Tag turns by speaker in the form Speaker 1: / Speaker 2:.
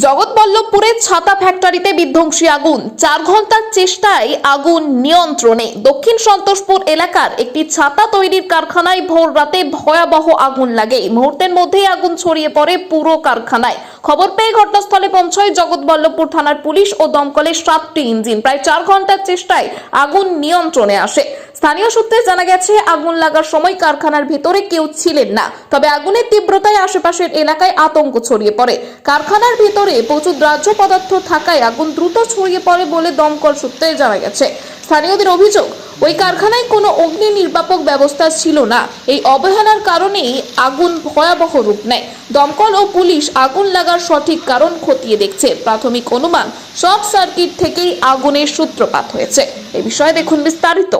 Speaker 1: জগৎবল্লভপুরের ছাতা ফ্যাক্টরিতে বিধ্বংসী আগুন। চার ঘণ্টার চেষ্টায় আগুন নিয়ন্ত্রণে। দক্ষিণ সন্তোষপুর এলাকার একটি ছাতা তৈরির কারখানায় ভোর রাতে ভয়াবহ আগুন লাগে। মুহূর্তের মধ্যেই আগুন ছড়িয়ে পড়ে পুরো কারখানায়। খবর পেয়ে ঘটনাস্থলে পৌঁছয় জগৎবল্লভপুর থানার পুলিশ ও দমকলের সাতটি ইঞ্জিন। প্রায় চার ঘণ্টার চেষ্টায় আগুন নিয়ন্ত্রণে আসে। স্থানীয় সূত্রে জানা গেছে, আগুন লাগার সময় কারখানার ভিতরে কেউ ছিলেন না। তবে আগুনের তীব্রতায় আশেপাশের এলাকায় আতঙ্ক ছড়িয়ে পড়ে। কারখানার ভিতরে প্রচুর দ্রাহ্য পদার্থ থাকায় আগুন দ্রুত ছড়িয়ে পড়ে বলে দমকল সূত্রে জানা গেছে। স্থানীয়দের অভিযোগ ওই কারখানায় কোনো অগ্নি নির্বাপক ব্যবস্থা ছিল না। এই অবহেলার কারণেই আগুন ভয়াবহ রূপ নেয়। দমকল ও পুলিশ আগুন লাগার সঠিক কারণ খতিয়ে দেখছে। প্রাথমিক অনুমান শর্ট সার্কিট থেকেই আগুনের সূত্রপাত হয়েছে। এ বিষয়ে দেখুন বিস্তারিত।